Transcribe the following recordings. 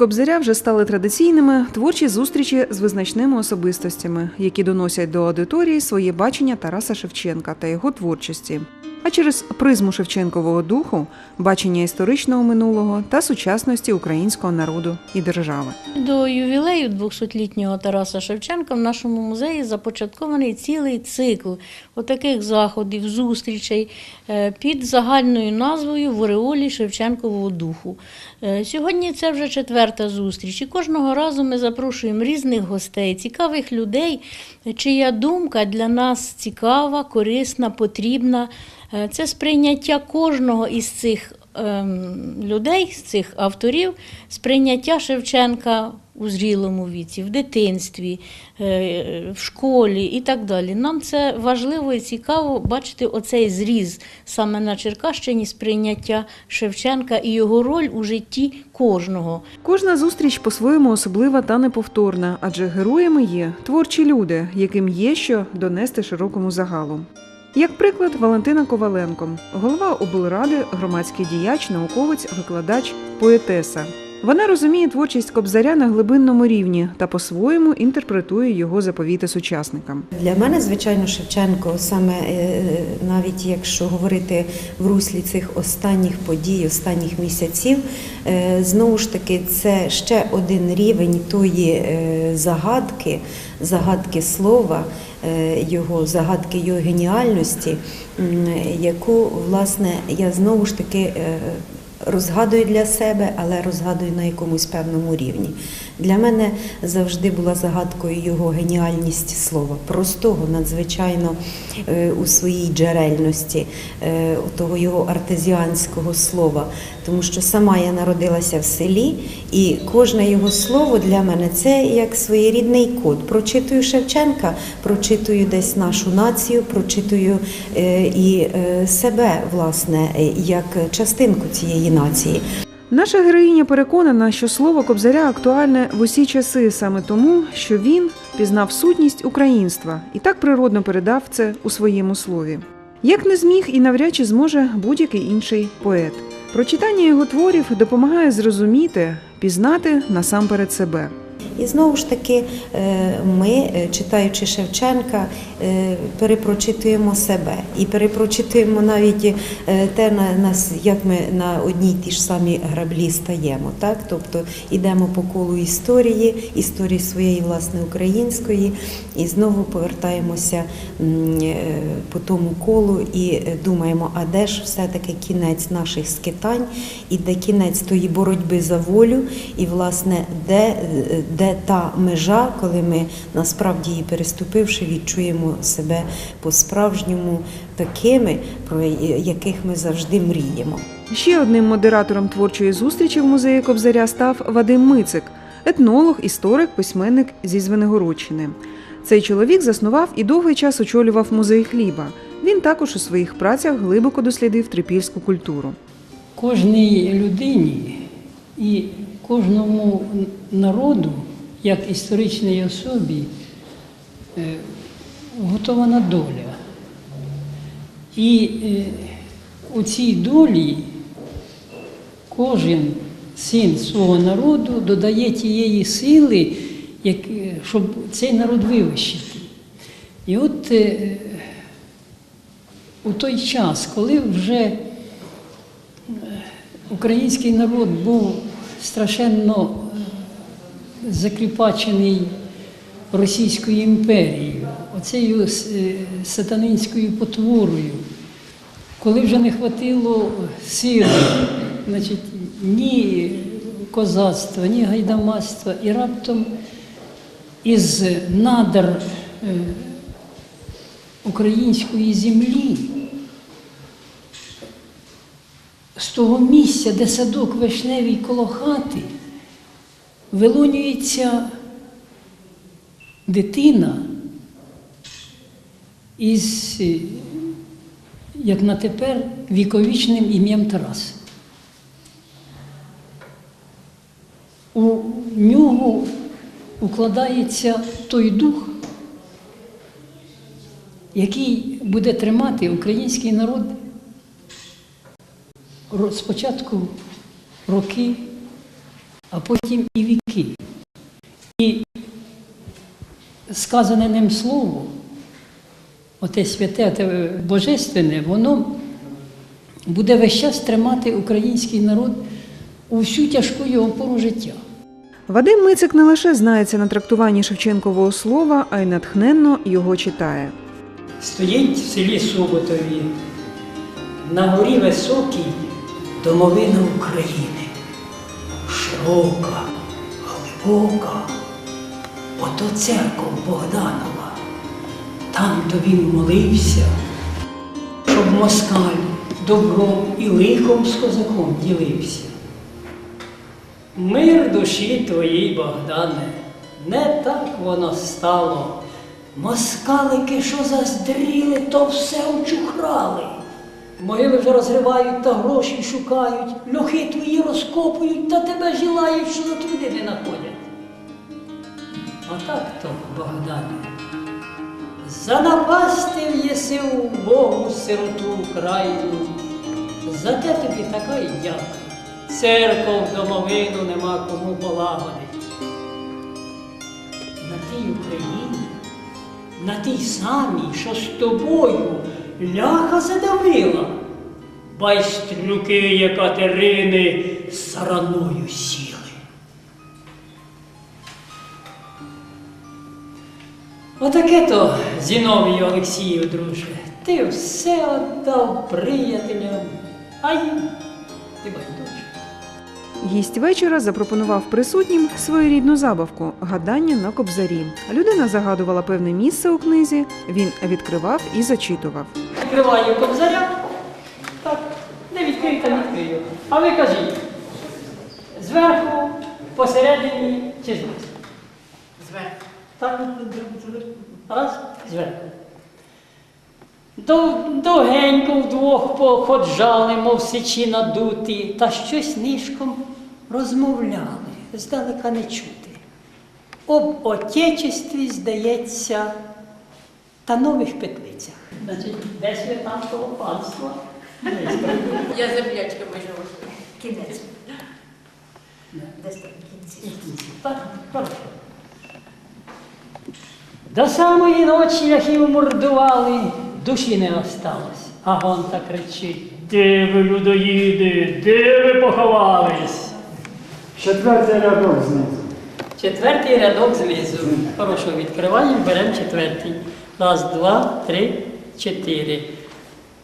Кобзаря вже стали традиційними творчі зустрічі з визначними особистостями, які доносять до аудиторії своє бачення Тараса Шевченка та його творчості. Через призму Шевченкового духу бачення історичного минулого та сучасності українського народу і держави. До ювілею 200-літнього Тараса Шевченка в нашому музеї започаткований цілий цикл отаких заходів, зустрічей е, під загальною назвою В ореолі Шевченкового духу. Е, Сьогодні це вже четверта зустріч, і кожного разу ми запрошуємо різних гостей, цікавих людей, чия думка для нас цікава, корисна, потрібна. Е, Це сприйняття кожного із цих ем, людей, з цих авторів, сприйняття Шевченка у зрілому віці, в дитинстві, е, в школі і так далі. Нам це важливо і цікаво бачити оцей зріз саме на Черкащині сприйняття Шевченка і його роль у житті кожного. Кожна зустріч по-своєму особлива та неповторна, адже героями є творчі люди, яким є що донести широкому загалу. Як приклад, Валентина Коваленко, голова облради, громадський діяч, науковець, викладач, поетеса. Вона розуміє творчість Кобзаря на глибинному рівні та по-своєму інтерпретує його заповіти сучасникам. Для мене, звичайно, Шевченко, саме е, навіть якщо говорити в руслі цих останніх подій, останніх місяців, е, знову ж таки, це ще один рівень тої е, загадки, загадки слова, його загадки його геніальності, яку, власне, я знову ж таки. Розгадую для себе, але розгадую на якомусь певному рівні. Для мене завжди була загадкою його геніальність слова, простого, надзвичайно е, у своїй джерельності, е, того його артезіанського слова. Тому що сама я народилася в селі, і кожне його слово для мене це як своєрідний код. Прочитую Шевченка, прочитую десь нашу націю, прочитую е, і себе, власне, як частинку цієї нації. Наша героїня переконана, що слово Кобзаря актуальне в усі часи саме тому, що він пізнав сутність українства і так природно передав це у своєму слові. Як не зміг і навряд чи зможе будь-який інший поет. Прочитання його творів допомагає зрозуміти, пізнати насамперед себе. І знову ж таки, е, ми, е, читаючи Шевченка, е, перепрочитуємо себе і перепрочитуємо навіть те, на нас, як ми на одній ті ж самі граблі стаємо. Так? Тобто йдемо по колу історії, історії своєї власне української, і знову повертаємося по тому колу і думаємо, а де ж все-таки кінець наших скитань, і де кінець тої боротьби за волю, і власне де, де та межа, коли ми насправді її переступивши, відчуємо себе по-справжньому такими, про яких ми завжди мріємо. Ще одним модератором творчої зустрічі в музеї Кобзаря став Вадим Мицик, етнолог, історик, письменник зі Звенигородщини. Цей чоловік заснував і довгий час очолював музей хліба. Він також у своїх працях глибоко дослідив трипільську культуру. кожній людині і кожному народу, як історичній особі, е, готована доля. І е, у цій долі кожен син свого народу додає тієї сили, е, щоб цей народ вивищити. І от у той час, коли вже український народ був страшенно е, закріпачений Російською імперією, оцею е, сатанинською потворою, коли вже не хватило сили, значить, ні козацтва, ні гайдамацтва, і раптом із надр е, української землі з того місця, де садок вишневий коло хати, вилонюється дитина із, е, як на тепер, віковічним ім'ям Тарас. У нього укладається той дух, який буде тримати український народ Ро- спочатку роки а потім і віки. І сказане ним слово, оте святе, те божественне, воно буде весь час тримати український народ у всю тяжку його пору життя. Вадим Мицик не лише знається на трактуванні Шевченкового слова, а й натхненно його читає. Стоїть в селі Суботові, на горі високій домовина України. Широка, глибока, ото церков Богданова. Там то він молився, щоб москаль добром і лихом з козаком ділився. Мир душі твоїй, Богдане, не так воно стало. Москалики, що заздріли, то все очухрали. Могили вже розривають та гроші шукають, льохи твої розкопують та тебе жілають, що за труди не находять. Отак то, Богдане, занапастив єси у Богу сироту крайну, за те тобі така й дяка. Церков домовину нема кому полагодить. На тій Україні, на тій самій, що з тобою ляха задавила, байстрюки Екатерини сараною сіли. Отаке то, Зіновію Олексію, друже, ти все віддав приятелям, а й ти байдуже. Гість вечора запропонував присутнім своєрідну забавку гадання на кобзарі. Людина загадувала певне місце у книзі, він відкривав і зачитував. Відкриваю кобзаря. Так, не відкрию, та відкрию. А ви кажіть, зверху, посередині чи знизу? Зверху. Так, раз, зверху. Дов- Довгенько вдвох походжали, мов сичі надуті, та щось нишком розмовляли, здалека не чути. Об отечестві, здається, та нових петлицях. Значить, де святанського панства? Я землячка межу. Кінець. Десь там кінці. До самої ночі ляхів мордували, душі не осталось. А гонта кричить: Де ви, людоїди, де ви поховались? Четвертий рядок знизу. Четвертий рядок знизу. Хорошо, відкриваємо, беремо четвертий. Раз, два, три, чотири.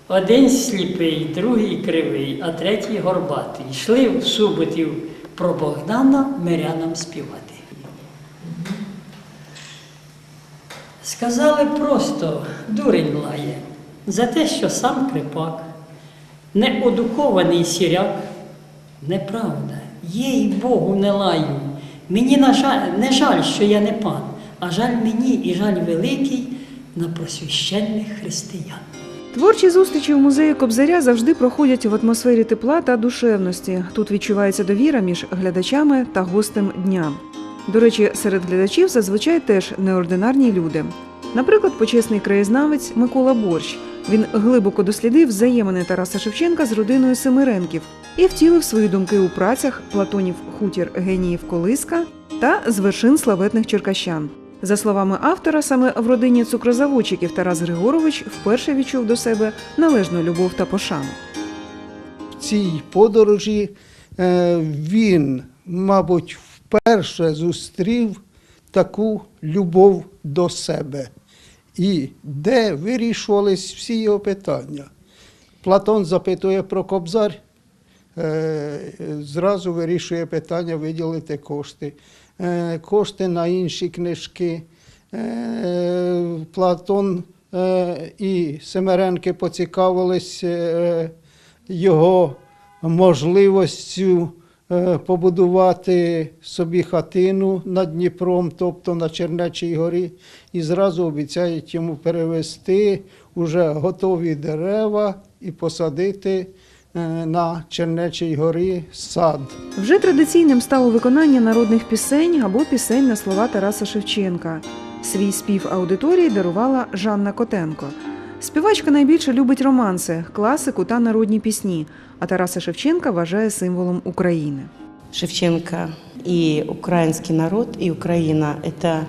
Один сліпий, другий кривий, а третій горбатий. Йшли в суботів про Богдана мирянам співати. Сказали просто, дурень лає, за те, що сам крипак, неодукований сіряк. Неправда, їй Богу не лаю. Мені на жаль, не жаль, що я не пан, а жаль мені і жаль великий на просвященних християн. Творчі зустрічі у музеї Кобзаря завжди проходять в атмосфері тепла та душевності. Тут відчувається довіра між глядачами та гостем дня. До речі, серед глядачів зазвичай теж неординарні люди. Наприклад, почесний краєзнавець Микола Борщ. Він глибоко дослідив взаємини Тараса Шевченка з родиною Семиренків і втілив свої думки у працях Платонів хутір геніїв Колиска та з вершин славетних черкащан. За словами автора, саме в родині цукрозаводчиків Тарас Григорович вперше відчув до себе належну любов та пошану. В цій подорожі е, він, мабуть, вперше зустрів таку любов до себе, і де вирішувались всі його питання. Платон запитує про кобзар, е, зразу вирішує питання виділити кошти. Е, Кошти на інші книжки. Е, Платон е, і Семеренки поцікавились його можливістю побудувати собі хатину над Дніпром, тобто на Чернечій горі, і зразу обіцяють йому перевести уже готові дерева і посадити на Чернечій горі сад. Вже традиційним стало виконання народних пісень або пісень на слова Тараса Шевченка. Свій спів аудиторії дарувала Жанна Котенко. Співачка найбільше любить романси, класику та народні пісні, а Тараса Шевченка вважає символом України. Шевченка и украинский народ, и Украина – это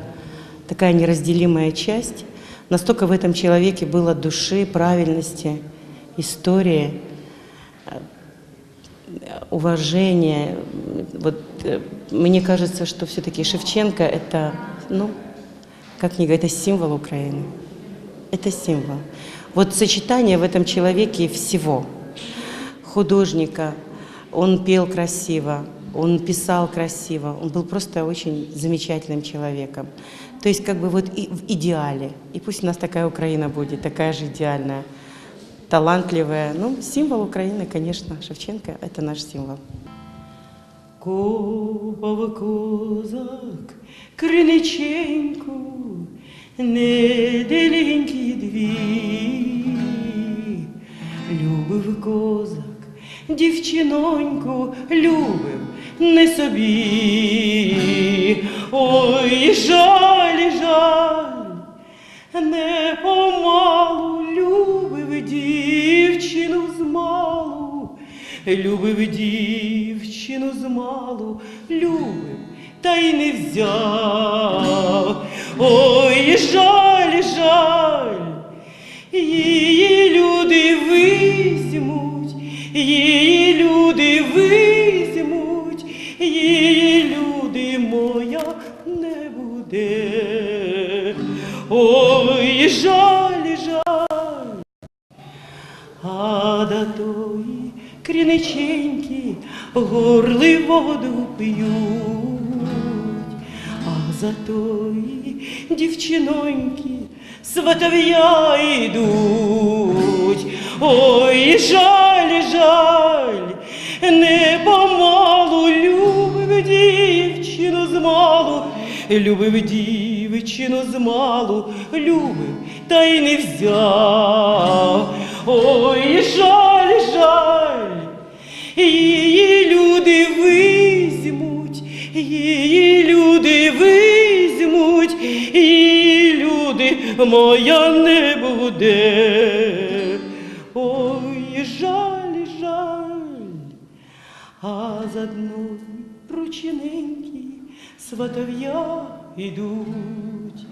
такая неразделимая часть. Настолько в этом человеке было души, правильности, истории, Уважения. Вот э, мне кажется, что все-таки Шевченко – это, ну, как ни говорить, это символ Украины. Это символ. Вот сочетание в этом человеке всего. Художника, он пел красиво, он писал красиво, он был просто очень замечательным человеком. То есть как бы вот и в идеале. И пусть у нас такая Украина будет, такая же идеальная, талантливая. Ну, символ Украины, конечно, Шевченко – это наш символ. Копав козак криниченьку, неделенькі дві. Любив козак, дівчиноньку, любив не собі. Ой, жаль, жаль, любив дівчину змалу, любив, та й не взяв. Ой, жаль, жаль, її люди візьмуть, її люди візьмуть, її люди моя не буде. Ой, жаль, горли воду п'ють, а за тої дівчиноньки сватов'я йдуть. Ой, жаль, жаль, не помалу любив дівчину змалу, любив дівчину змалу, любив, та й не взяв. Ой, жаль, жаль, її люди візьмуть, її люди моя не буде. Ой, жаль, жаль, а за дну ручененькі сватов'я йдуть.